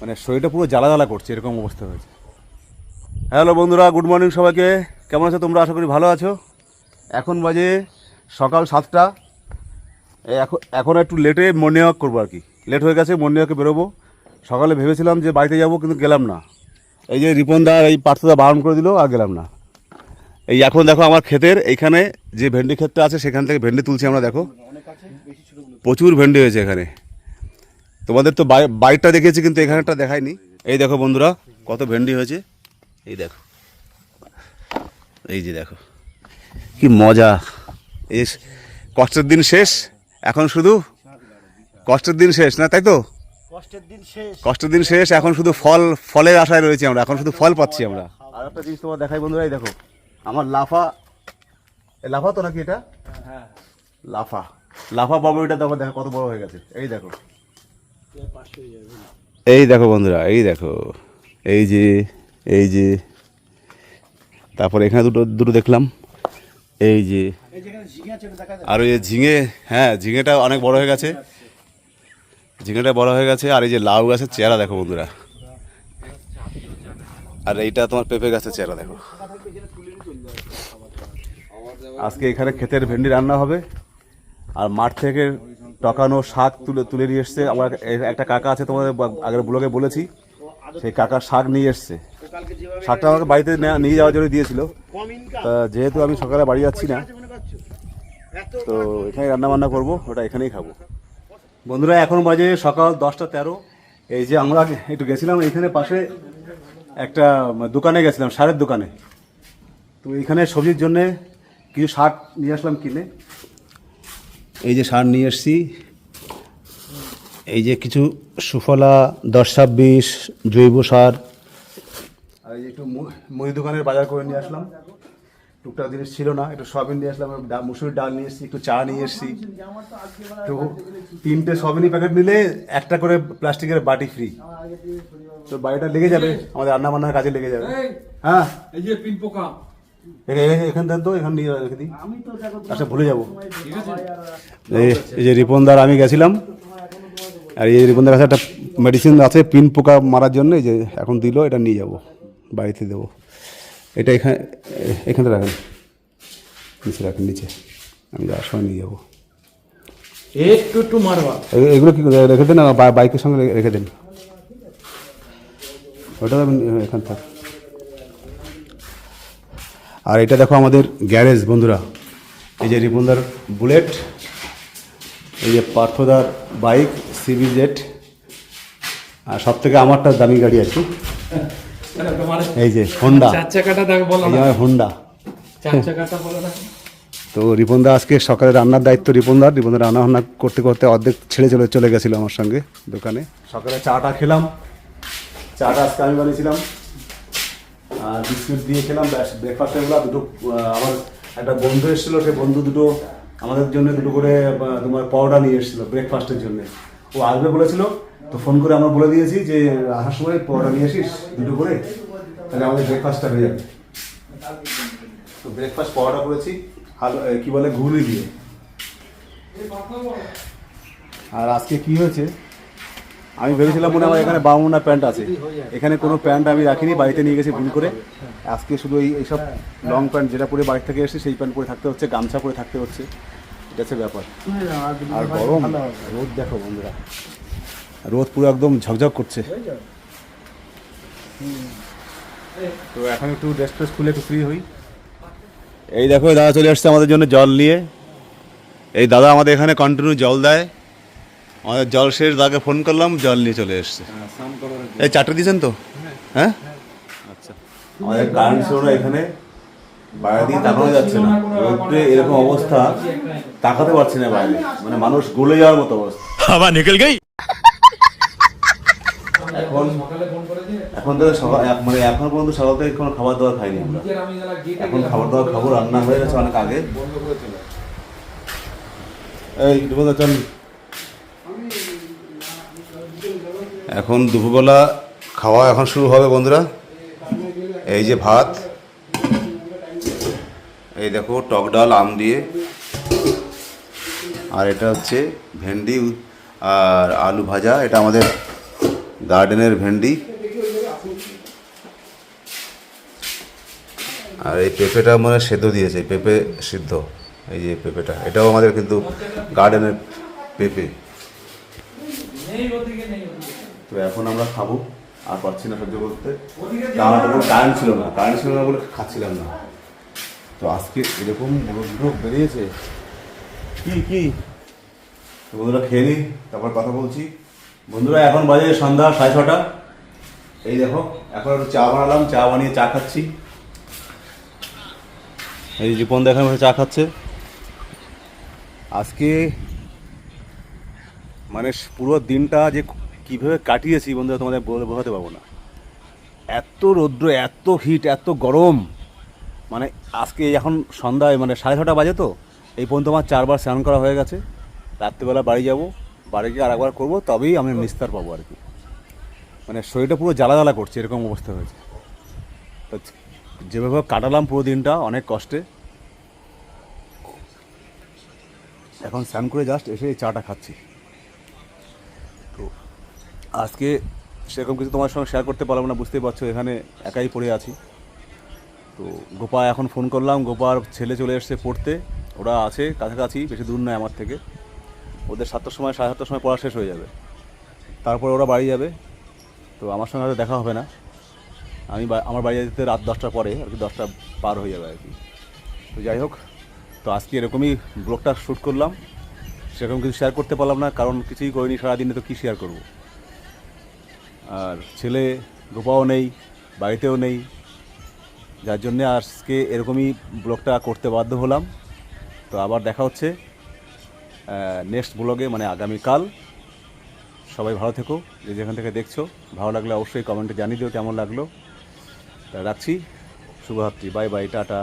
মানে শরীরটা পুরো জ্বালা জ্বালা করছে, এরকম অবস্থা হয়েছে। হ্যালো বন্ধুরা, গুড মর্নিং সবাইকে। কেমন আছো তোমরা? আশা করি ভালো আছো। এখন বাজে সকাল সাতটা। এখন এখন একটু লেটে মর্নিং ওয়াক করব আর কি। লেট হয়ে গেছে মর্নিং ওয়াকে বেরোবো। সকালে ভেবেছিলাম যে বাড়িতে যাব, কিন্তু গেলাম না। এই যে রিপনদা এই পার্থদা বারণ করে দিল, আর গেলাম না। এই এখন দেখো আমার ক্ষেতের, এইখানে যে ভেন্ডি ক্ষেতটা আছে, সেখান থেকে ভেন্ডি তুলছি আমরা, দেখো। প্রচুর ভেন্ডি হয়েছে এখানে। তোমাদের তো বাই- বাইরটা দেখেছি কিন্তু এখানেটা দেখায়নি। এই দেখো বন্ধুরা কত ভেন্ডি হয়েছে। এই দেখো। এই যে দেখো। কি মজা। এই কষ্টের দিন শেষ। এখন শুধু কষ্টের দিন শেষ না তাই তো? কষ্টের দিন শেষ। কষ্টের দিন শেষ এখন শুধু ফল ফলের আশায় রয়েছি আমরা এখন শুধু ফল পাচ্ছি আমরা। আর একটা জিনিস তোমার দেখাই বন্ধুরা এই দেখো। আমার লাফা। এ লাফা তো নাকি এটা? হ্যাঁ লাফা। লাফা বাবুটা দেখো দেখো কত বড় হয়ে গেছে। এই দেখো। হয়ে এই দেখো বন্ধুরা, এই দেখো, এই যে এই যে, তারপর এখানে দুটো দুটো দেখলাম, এই যে, আর ওই যে ঝিঙে হ্যাঁ ঝিঙেটা অনেক বড় হয়ে গেছে, ঝিঙেটা বড় হয়ে গেছে, আর এই যে লাউ গাছের চেহারা দেখো বন্ধুরা, আর এইটা তোমার পেঁপে গাছের চেহারা দেখো। আজকে এখানে ক্ষেতের ভেন্ডি রান্না হবে। আর মাঠ থেকে টকানো শাক তুলে তুলে নিয়ে এসছে। আমার একটা কাকা আছে তোমাদের আগের ব্লগে বলেছি, সেই কাকা শাক নিয়ে এসছে। শাকটা আমাকে বাড়িতে নেয়া- যাওয়ার জন্য দিয়েছিল। তা যেহেতু আমি সকালে বাড়ি যাচ্ছি না, তো এখানে রান্না বান্না করব, ওটা এখানেই খাব। বন্ধুরা, এখন বাজে সকাল দশটা তেরো। এই যে আমরা একটু গেছিলাম এখানে পাশে একটা দোকানে গেছিলাম, সারের দোকানে। তো এখানে সবজির জন্যে কিছু শাক নিয়ে আসলাম কিনে। এই যে সার নিয়ে এসছি এই যে কিছু সুফলা দশ ছাব্বিশ জৈব সার। আর এই যে একটু মু- মুদি দোকানের বাজার করে নিয়ে আসলাম। টুকটাক জিনিস ছিল না একটু সয়াবিন নিয়ে আসলাম মুসুরির ডাল নিয়ে এসেছি একটু চা নিয়ে এসেছি। তো তিনটে সয়াবিনই প্যাকেট নিলে একটা করে প্লাস্টিকের বাটি ফ্রি তো বাড়িটা লেগে যাবে আমাদের রান্না বান্নার কাজে লেগে যাবে। হ্যাঁ? এই যে পিন পোকা এখান দেন তো এখান নিয়ে রেখে দিই। আচ্ছা ভুলে যাব। এই এই যে রিপনদার আমি গেছিলাম। আর এই রিপনদার কাছে একটা মেডিসিন আছে পিন পোকা মারার জন্য এই যে এখন দিল এটা নিয়ে যাব বাড়িতে দেবো। এটা এখানে এ- এখানে রাখেন। নিচে রাখেন নিচে। আমি যাওয়ার সময় নিয়ে যাব। একটু একটু মারবা। এগুলো কি রেখে দেন না বাইকের সঙ্গে রেখে দেন। ওটা এখান থাক। আর এটা দেখো আমাদের গ্যারেজ বন্ধুরা। এই যে রিপনদার বুলেট এই যে পার্থদার বাইক সিবি জেট আর সব থেকে আমারটা দামি গাড়ি আর কি এই যে হোন্ডা আমার হোন্ডা তো রিপনদা আজকে সকালে রান্নার দায়িত্ব রিপনদার। রিপনদা রান্না বান্না করতে করতে অর্ধেক ছেড়ে চলে চলে গেছিল আমার সঙ্গে দোকানে। সকালে চাটা খেলাম। চাটা আজকে আমি বানিয়েছিলাম। বিস্কুট দিয়ে খেলাম ব্রেকফাস্ট এগুলো দুটো আমার একটা বন্ধু এসেছিল সেই বন্ধু দুটো আমাদের জন্য দুটো করে তোমার পাউডার নিয়ে এসেছিল ব্রেকফাস্টের জন্য। ও আসবে বলেছিল, তো ফোন করে আমরা বলে দিয়েছি যে, আসার সময় পাউডার নিয়ে আসিস দুটো করে, তাহলে আমাদের ব্রেকফাস্টটা হয়ে যাবে। তো ব্রেকফাস্ট পাওয়াটা করেছি, হাল কী বলে, ঘুগনি দিয়ে। আর আজকে কি হয়েছে? আমি ভেবেছিলাম মনে হয় আমার এখানে বামুনা প্যান্ট আছে। এখানে কোনো প্যান্ট আমি রাখিনি বাড়িতে নিয়ে গেছি ভুল করে। আজকে শুধু এই এইসব লং প্যান্ট যেটা পরে বাড়ি থেকে এসে সেই প্যান্ট পরে থাকতে হচ্ছে গামছা পরে থাকতে হচ্ছে। এটা হচ্ছে ব্যাপার। আর গরম রোদ দেখো বন্ধুরা। রোদ পুরো একদম ঝকঝক করছে। তো এখন একটু ড্রেস ফ্রেস খুলে একটু ফ্রি হই। এই দেখো দাদা চলে আসছে আমাদের জন্য জল নিয়ে। এই দাদা আমাদের এখানে কন্টিনিউ জল দেয়। আমাদের জল শেষ দাকে ফোন করলাম জল নিয়ে চলে এসছে। এই চারটে দিয়েছেন তো? হ্যাঁ।, হ্যাঁ? আচ্ছা। আমাদের কারেন্ট ছিল না এখানে বাইরে দিয়ে তাকানো যাচ্ছে না। রোদ্রে এরকম অবস্থা তাকাতে পারছি না বাইরে। মানে মানুষ গলে যাওয়ার মতো অবস্থা। হাওয়া নিকল গই। এখন এখন তো সকাল মানে এখন পর্যন্ত সকাল থেকে কোনো খাবার দাবার খাইনি আমরা। এখন খাবার দাবার খাব রান্না হয়ে গেছে অনেক আগে। এই চল। এখন দুপুরবেলা খাওয়া এখন শুরু হবে, বন্ধুরা। এই যে ভাত। এই দেখো, টক ডাল, আম দিয়ে। আর এটা হচ্ছে ভেন্ডি আর আলু ভাজা। এটা আমাদের গার্ডেনের ভেন্ডি। আর এই পেঁপেটা মানে সেদ্ধ দিয়েছে পেঁপে সিদ্ধ। এই যে পেঁপেটা, এটাও আমাদের কিন্তু গার্ডেনের পেঁপে। তো এখন আমরা খাব, আর পাচ্ছি না সহ্য করতে। কারেন্ট ছিল না কারেন্ট ছিল না বলে খাচ্ছিলাম না। তো আজকে এরকম রৌদ্র বেরিয়েছে। কি কি? তো বন্ধুরা খেয়ে নিই তারপর কথা বলছি। বন্ধুরা, এখন বাজে সন্ধ্যা সাড়ে ছটা। এই দেখো, এখন একটু চা বানালাম, চা বানিয়ে চা খাচ্ছি। এই জীবন দেখা, চা খাচ্ছে। আজকে মানে পুরো দিনটা যে কীভাবে কাটিয়েছি বন্ধুরা তোমাদের বলে বোঝাতে পারব না। এত রৌদ্র, এত হিট এত গরম। মানে আজকে এখন সন্ধ্যায় মানে সাড়ে ছটা বাজে তো, এই পর্যন্ত আমার চারবার স্নান করা হয়ে গেছে। রাত্রিবেলা বাড়ি যাব, বাড়ি গিয়ে আর একবার করব, তবেই আমি নিস্তার পাবো আর কি। মানে শরীরটা পুরো জ্বালা জ্বালা করছে, এরকম অবস্থা হয়েছে। তো যেভাবে কাটালাম পুরো দিনটা, অনেক কষ্টে। এখন স্নান করে জাস্ট এসে চাটা খাচ্ছি। আজকে সেরকম কিছু তোমার সঙ্গে শেয়ার করতে পারলাম না, বুঝতেই পারছ, এখানে একাই পড়ে আছি। তো গোপা এখন ফোন করলাম, গোপার ছেলে চলে এসছে পড়তে, ওরা আছে কাছাকাছি, বেশি দূর নয় আমার থেকে। ওদের সাতটার সময়, সাড়ে সাতটার সময় পড়া শেষ হয়ে যাবে। তারপরে ওরা বাড়ি যাবে। তো আমার সঙ্গে হয়তো দেখা হবে না। আমি আমার বাড়ি যেতে রাত দশটার পরে, আর কি দশটা পার হয়ে যাবে আর কি। তো যাই হোক, তো আজকে এরকমই ব্লগটা শ্যুট করলাম। সেরকম কিছু শেয়ার করতে পারলাম না, কারণ কিছুই করিনি, সারাদিনে তো কী শেয়ার করব? আর ছেলে গোপাও নেই, বাড়িতেও নেই। যার জন্যে আজকে এরকমই ব্লগটা করতে বাধ্য হলাম। তো আবার দেখা হচ্ছে নেক্সট ব্লগে মানে আগামীকাল। সবাই ভালো থেকো, যে যেখান থেকে দেখছ। ভালো লাগলে অবশ্যই কমেন্টে জানিয়ে দিও কেমন লাগল। তা রাখছি, শুভরাত্রি, বাই বাই, টাটা।